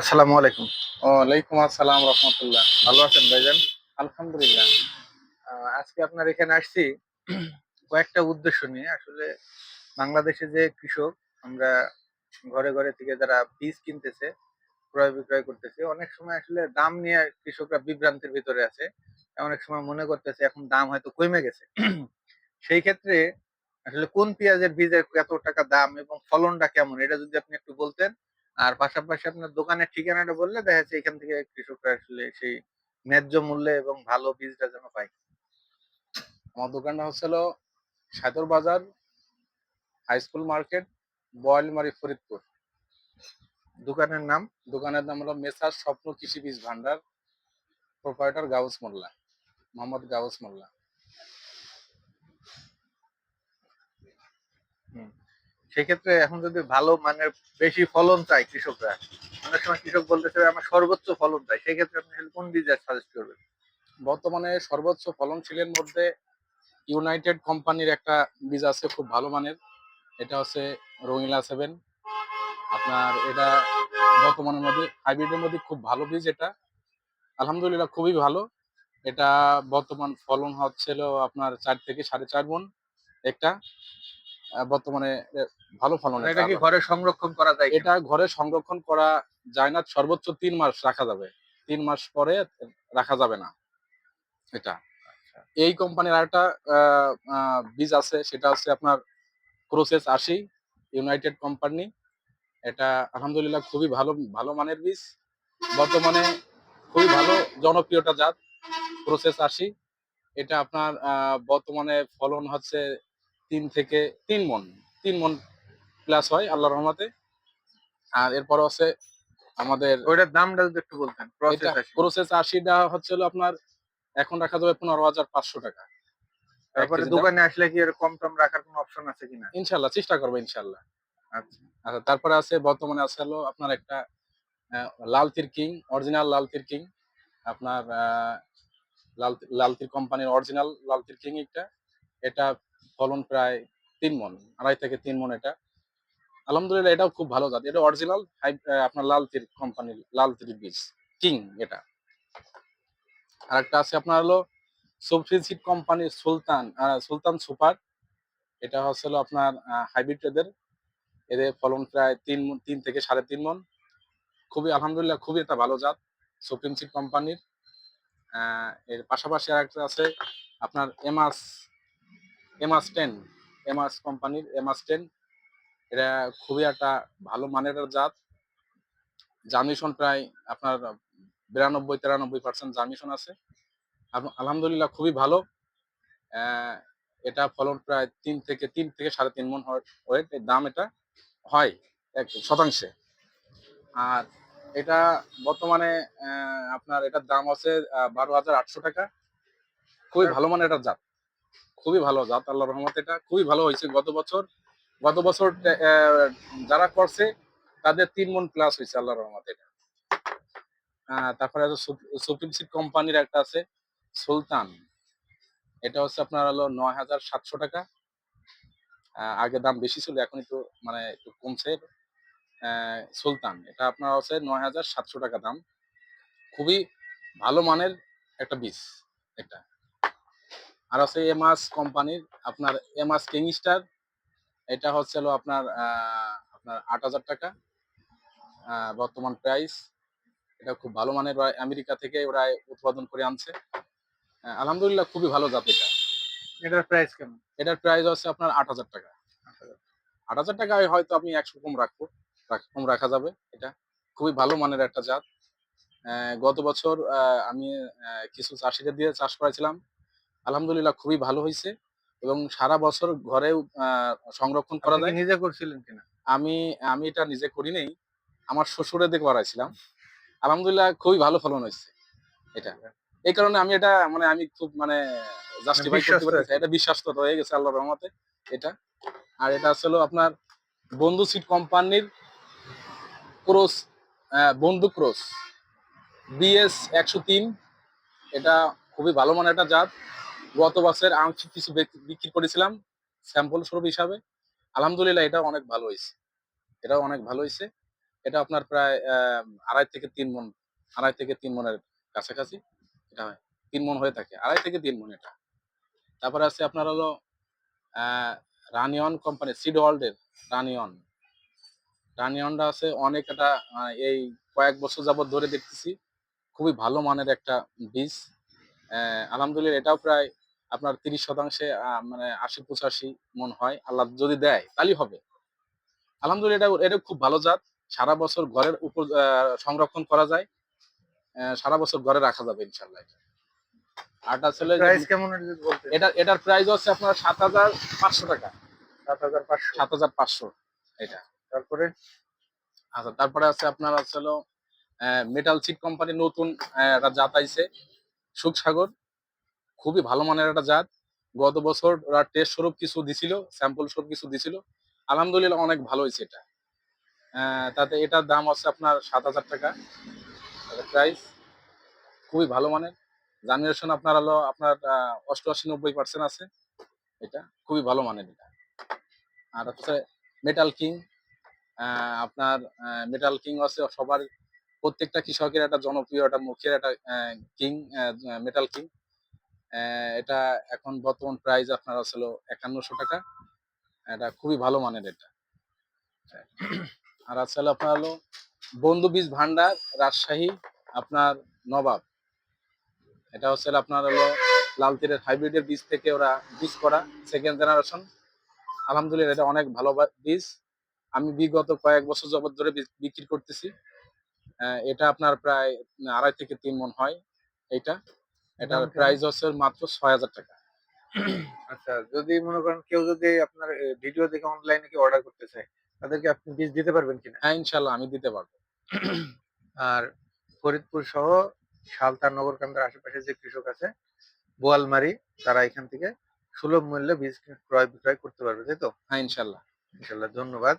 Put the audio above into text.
আসসালামু আলাইকুম। ওয়ালাইকুম আসসালাম রহমতুল্লাহ। ভালো আছেন ভাইজান? আলহামদুলিল্লাহ। আজকে আপনার এখানে আসছি কয়েকটা উদ্দেশ্য নিয়ে। আসলে বাংলাদেশে যে কৃষক, আমরা ঘরে ঘরে থেকে যারা বীজ কিনতেছে, ক্রয় বিক্রয় করতেছে, অনেক সময় আসলে দাম নিয়ে কৃষকরা বিভ্রান্তির ভিতরে আছে। অনেক সময় মনে করতেছে, এখন দাম হয়তো কমে গেছে। সেই ক্ষেত্রে আসলে কোন পেঁয়াজের বীজের এত টাকা দাম এবং ফলনটা কেমন? এটা যদি আপনি একটু বলতেন আর পাশাপাশি আপনার দোকানের ঠিকানাটা বললে দেখা যাচ্ছে এখান থেকে কৃষকরা আসলে সেই ন্যায্য মূল্যে এবং ভালো বীজটা যেন পায়। আমার দোকানটা হচ্ছিল Sadar Bazar, high school market, Boalmari, Faridpur. দোকানের নাম দোকানের নাম হলো মেসার স্বপ্ন কৃষি বীজ ভান্ডার প্রোপারেটর গাউস মোল্লা, মোহাম্মদ গাউস মোল্লা। সেক্ষেত্রে এখন যদি ভালো মানের বেশি ফলন চায় কৃষকরা, অনেক সময় কৃষক বলতেছে আমার সর্বোচ্চ ফলন চাই। সেক্ষেত্রে আপনি কোন বীজ সাজেস্ট করবেন? বর্তমানে সর্বোচ্চ ফলনশীলের মধ্যে ইউনাইটেড কোম্পানির একটা বীজ আছে খুব ভালো মানের। এটা হচ্ছে রঙিলা সেভেন আপনার এটা বর্তমানের মধ্যে হাইব্রিডের মধ্যে খুব ভালো বীজ এটা। আলহামদুলিল্লাহ খুবই ভালো। এটা বর্তমান ফলন হচ্ছিল আপনার চার থেকে সাড়ে চার গুণ একটা। বর্তমানে ভালো ফলন মানে এটা কি ঘরে সংরক্ষণ করা যায় এটা ঘরে সংরক্ষণ করা যায় না সর্বোচ্চ তিন মাস রাখা যাবে। তিন মাস পরে রাখা যাবে না এটা। এই কোম্পানির আরেকটা বীজ আছে সেটা হচ্ছে আপনার ক্রোসেস আশি ইউনাইটেড কোম্পানি এটা আলহামদুলিল্লাহ খুবই ভালো ভালো মানের বীজ। বর্তমানে খুবই ভালো জনপ্রিয়তা জাত প্রসেস আশি। এটা আপনার আহ, বর্তমানে ফলন হচ্ছে তিন থেকে তিন মন তিন মন প্লাস হয় আল্লাহ রহমতে। আর এরপর আছে আমাদের ওইটার দামটা যদি একটু বলতেন প্রসেস আশিটা হচ্ছে আপনার এখন রাখা যাবে পনেরো হাজার পাঁচশো টাকা। তারপরে। দোকানে আসলে কি কম টম রাখার কোনো অপশন আছে কিনা? ইনশাল্লাহ চেষ্টা করব ইনশাল্লাহ। আচ্ছা। আচ্ছা তারপরে আছে বর্তমানে আছে হলো আপনার একটা লাল তীর কিং অরিজিনাল লাল তীর কিং। আপনার লাল লাল তীর কোম্পানির অরিজিনাল লাল তীর কিং এটা এটা ফলন প্রায় তিন মন, আড়াই থেকে তিন মন এটা। আলহামদুলিল্লাহ, এটাও খুব ভালো জাত। এটা অরিজিনাল আপনার লাল তীর কোম্পানির লাল তীর বীজ, কিং এটা। আর একটা আছে আপনার হলো সোফিসিড কোম্পানির সুলতান সুলতান সুপার। এটা হচ্ছে হলো আপনার হাইব্রিড এদের এদের ফলন প্রায় তিন তিন থেকে সাড়ে তিন মন। খুবই, আলহামদুলিল্লাহ, খুবই একটা ভালো জাত সুপ্রিম সিড কোম্পানির এর পাশাপাশি আর একটা আছে আপনার এমাস এমাস টেন এমাস কোম্পানির এমাস টেন এটা খুবই একটা ভালো মানের জাত। জার্মিশন প্রায় আপনার বিরানব্বই, তিরানব্বই পার্সেন্ট জার্মিশন আছে। আল- আলহামদুলিল্লাহ খুবই ভালো। এটা ফলন প্রায় তিন থেকে তিন থেকে সাড়ে তিন মন ওয়েট দাম এটা হয় এক শতাংশে। আর এটা বর্তমানে আপনার এটার দাম আছে বারো হাজার আটশো টাকা। খুবই ভালো মানের এটার জাত। খুবই ভালো জাত আল্লাহ রহমত এটা খুবই ভালো হয়েছে। গত বছর গত বছর যারা করছে, তাদের তিন মন প্লাস হয়েছে আল্লাহ রহমত এটা। তারপরে সুপ্রিম সিড কোম্পানির একটা আছে, সুলতান। এটা হচ্ছে আপনার হলো নয় হাজার সাতশো টাকা। আগে দাম বেশি ছিল, এখন একটু মানে একটু কমছে। সুলতান, এটা আপনার হচ্ছে নয় হাজার সাতশো টাকা দাম। খুবই ভালো মানের একটা বীজ এটা। আর আছে এমাস কোম্পানির আপনার এমাস কিংস্টার এটা হচ্ছে হলো আপনার আপনার আট হাজার টাকা বর্তমান প্রাইস এটা খুব ভালো মানের আমেরিকা থেকে ওরা উৎপাদন করে আনছে। আলহামদুলিল্লাহ খুবই ভালো জাত এটা। এটার প্রাইস কেমন? এটার প্রাইস হচ্ছে আপনার আট হাজার টাকা। আট হাজার টাকা। হয়তো আমি একশো কম রাখব কম রাখা যাবে এটা। খুবই ভালো মানের একটা জাত। গত বছর আমি কিছু চাষিদের দিয়ে চাষ করেছিলাম আলহামদুলিল্লাহ খুবই ভালো হয়েছে এবং সারা বছর ঘরে সংরক্ষণ করা যায়। নিজে করছিলেন কিনা? আমি আমি এটা নিজে করি নেই আমার শ্বশুরে দেখে করাইছিলাম আলহামদুলিল্লাহ খুবই ভালো ফলন হয়েছে এটা। এই কারণে আমি এটা মানে আমি খুব মানে জাস্টিফাই করতে পারছি এটা বিশ্বাস তো হয়ে গেছে আল্লাহর রহমতে এটা। আর এটা আসলে আপনার বন্ধু সিট কোম্পানির ক্রোস বন্ধু ক্রোস বিএস একশো তিন। এটা খুবই ভালো মানের একটা জাত। গত বছর আংশিক কিছু বিক- বিক্রি করেছিলাম, স্যাম্পল স্বরূপ হিসাবে। আলহামদুলিল্লাহ এটা অনেক ভালো হয়েছে। এটাও অনেক ভালো হয়েছে। এটা আপনার প্রায় আড়াই থেকে তিন মন, আড়াই থেকে তিন মনের কাছাকাছি এটা হয়। তিন মন হয়ে থাকে, আড়াই থেকে তিন মন এটা। তারপরে আছে আপনার হলো রানিয়ন কোম্পানি, সিড ওয়ার্ল্ডের রানিয়ন। রানিয়নটা আছে অনেক একটা এই কয়েক বছর যাবত ধরে দেখতেছি। খুবই ভালো মানের একটা বীজ। আলহামদুলিল্লাহ এটাও প্রায় আপনার তিরিশ শতাংশে মানে আশি পঁচাশি মন হয় আল্লাহ যদি দেয় তাহলেই হবে। আলহামদুলিল্লাহ এটা এটা খুব ভালো জাত। সারা বছর ঘরের উপর সংরক্ষণ করা যায়। সারা বছর ঘরে রাখা যাবে ইনশাল্লাহ। আরটা ছিল এটা এটার প্রাইস হচ্ছে আপনার সাত হাজার পাঁচশো টাকা। সাত হাজার পাঁচশো। সাত হাজার পাঁচশো এটা। তারপরে? আচ্ছা তারপরে আছে আপনার হলো মেটাল সিট কোম্পানির নতুন একটা জাত আইছে সুখসাগর। খুবই ভালো মানের একটা জাত। গত বছর ওরা টেস্ট স্বরূপ কিছু দিছিল স্যাম্পল স্বরূপ কিছু দিছিল। আলহামদুলিল্লাহ অনেক ভালো হয়েছে এটা। তাতে এটার দাম হচ্ছে আপনার সাত হাজার টাকা। প্রাইস খুবই ভালো মানের। জার্মিনেশন আপনার হলো আপনার অষ্টআশি নব্বই পার্সেন্ট আছে। এটা খুবই ভালো মানের এটা। আর হচ্ছে মেটাল কিং আপনার মেটাল কিং আছে সবার, প্রত্যেকটা কৃষকের একটা জনপ্রিয় একটা মুখের একটা কিং মেটাল কিং এটা এখন বর্তমান প্রাইস আপনার আছে হলো একান্নশো টাকা। এটা খুবই ভালো মানের এটা। আর আসলে আপনার হলো বন্ধু বীজ ভান্ডার, রাজশাহী, আপনার নবাব। এটা হচ্ছে আপনার হলো লাল তীরের হাইব্রিডের বীজ থেকে ওরা বীজ করা সেকেন্ড জেনারেশন আলহামদুলিল্লাহ, এটা অনেক ভালো বীজ। আমি বিগত কয়েক বছর যাবত ধরে বিক্রি করতেছি। এটা আপনার প্রায় আড়াই থেকে তিন মন হয় এটা কেমন? প্রাইস হচ্ছে মাত্র ছয় হাজার টাকা। আচ্ছা যদি মনে করেন কেউ যদি আপনার ভিডিও দেখে অনলাইনে কি অর্ডার করতে চায় তাদেরকে আপনি বীজ দিতে পারবেন কিনা? হ্যাঁ ইনশাল্লাহ আমি দিতে পারব। আর ফরিদপুর সহ সালতার নগরকান্দার আশেপাশে যে কৃষক আছে বোয়ালমারি তারা এখান থেকে সুলভ মূল্যে বীজ ক্রয় বিক্রয় করতে পারবে তাই তো? হ্যাঁ ইনশাল্লাহ ইনশাল্লাহ ধন্যবাদ।